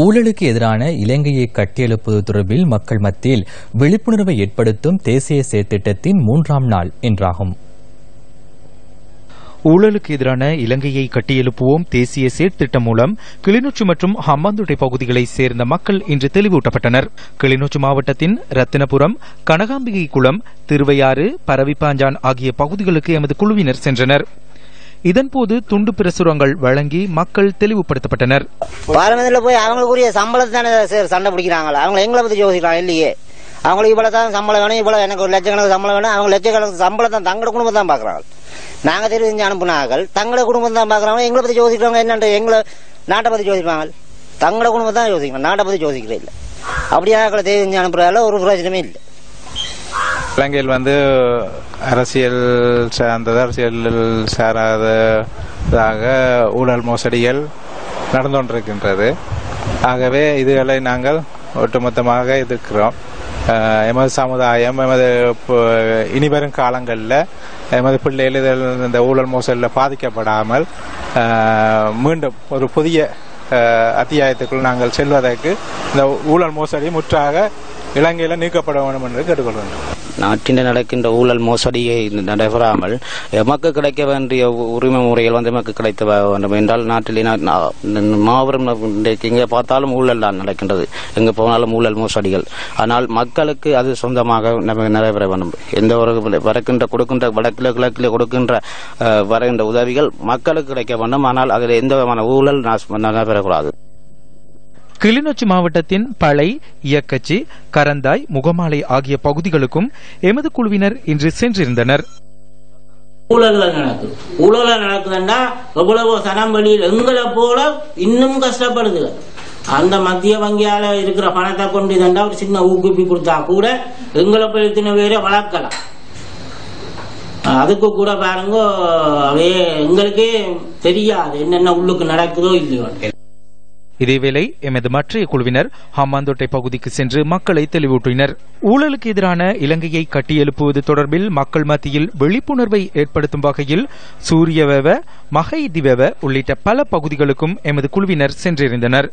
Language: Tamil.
ஊழலுக்கு எதிரான இலங்கையை கட்டியெழுப்புவது தொடர்பில் மக்கள் மத்தியில் விழிப்புணர்வை ஏற்படுத்தும் தேசிய செயற்திட்டத்தின் மூன்றாம் நாள் என்றாகும் ஊழலுக்கு எதிரான இலங்கையை கட்டியெழுப்புவோம் தேசிய செயற்திட்டம் மூலம் கிளிநொச்சி மற்றும் ஹம்பாந்தோட்டை பகுதிகளை சேர்ந்த மக்கள் இன்று தெளிவூட்டப்பட்டனர். கிளிநொச்சி மாவட்டத்தின் ரத்தினபுரம் கனகாம்பிகை குளம் திருவையாறு பரவிப்பாஞ்சான் ஆகிய பகுதிகளுக்கு எமது குழுவினர் சென்றனர். இதன்போது துண்டு பிரசுரங்கள் வழங்கி மக்கள் தெளிவுபடுத்தப்பட்டனர். பாராளுமன்றத்தில் போய் அவங்களுக்குரிய சம்பளத்தை தானே சார் சண்டை பிடிக்கிறாங்களா? அவங்க எங்களை பத்தி யோசிக்கலாம் இல்லையே. அவங்களுக்கு இவ்வளோ தான் சம்பளம் வேணும் இவ்வளவு எனக்கு ஒரு லட்சக்கணக்கு சம்பளம் வேணும் அவங்க லட்சக்கணக்கு சம்பளம் தான் தங்களோட குடும்பம் தான் பாக்குறாங்க நாங்க தெரிஞ்சு அனுப்புனார்கள் தங்களோட குடும்பம் தான் பாக்குறாங்க எங்களை பத்தி யோசிக்கிறாங்க என்னென்று எங்களை நாட்டை பத்தி யோசிப்பாங்க. தங்களோட குடும்பம் தான் யோசிக்கணும் நாட்டை பத்தி யோசிக்கிறே இல்லை. அப்படியே ஆக்களை தெரிஞ்சு அனுப்புறதால ஒரு பிரயோஜனமே இல்லை. இலங்கையில் வந்து அரசியல் சார்ந்தது அரசியல் சாராததாக ஊழல் மோசடிகள் நடந்து கொண்டிருக்கின்றது ஆகவே இதுகளை நாங்கள் ஒட்டுமொத்தமாக எதிர்க்கிறோம். எமது சமுதாயம் எமது இனிவரும் காலங்களில் எமது பிள்ளைகள் இதில் இந்த ஊழல் மோசடியில் பாதிக்கப்படாமல் மீண்டும் ஒரு புதிய அத்தியாயத்துக்குள் நாங்கள் செல்வதற்கு இந்த ஊழல் மோசடி முற்றாக இலங்கையில் நீக்கப்பட வேண்டும் என்று கேட்டுக்கொள்கின்றோம். நாட்டில் நடக்கின்ற ஊழல் மோசடியை நடைபெறாமல் எமக்கு கிடைக்க வேண்டிய உ- உரிமை முறைகள் வந்து எமக்கு கிடைத்த வேண்டும். என்றால் நாட்டில் மாபெரும் எங்கே பார்த்தாலும் ஊழல் தான் நடக்கின்றது. எங்கே போனாலும் ஊழல் மோசடிகள். ஆனால் மக்களுக்கு அது சொந்தமாக நமக்கு நிறைவேற வேண்டும். எந்த ஒரு வரக்கின்ற கொடுக்கின்ற வடக்கில் கிழக்கில் கொடுக்கின்ற வருகின்ற உதவிகள் மக்களுக்கு கிடைக்க வேண்டும். ஆனால் அதில் எந்த விதமான ஊழல் நடைபெறக்கூடாது. கிளிநொச்சி மாவட்டத்தின் பளை இயக்கச்சி கரந்தாய் முகமாலை ஆகிய பகுதிகளுக்கும் எமது குழுவினர் இன்று சென்றிருந்தனர். ஊழல்கள் நடக்குது. ஊழல் நடக்குதுன்னா எவ்வளவு சனம்பலியில் எங்களை போல இன்னும் கஷ்டப்படுது. அந்த மத்திய வங்கியால இருக்கிற பணத்தை கொண்டு இதண்டா ஒரு சின்ன ஊக்குவிப்பு கொடுத்தா கூட எங்களை போய் இத்தனை பேரை வளர்க்கலாம். அதுக்கு கூட பாருங்க அவையே எங்களுக்கே தெரியாது என்னென்ன உள்ளுக்கு நடக்குதோ இல்லையோ. இதேவேளை எமது மற்றைய குழுவினர் ஹம்மாந்தோட்டை பகுதிக்கு சென்று மக்களை தெளிவூட்டினர். ஊழலுக்கு எதிரான இலங்கையை கட்டியெழுப்புவது தொடர்பில் மக்கள் மத்தியில் விழிப்புணர்வை ஏற்படுத்தும் வகையில் சூரியவெவ மகை திவெவ உள்ளிட்ட பல பகுதிகளுக்கும் எமது குழுவினர் சென்றிருந்தனர்.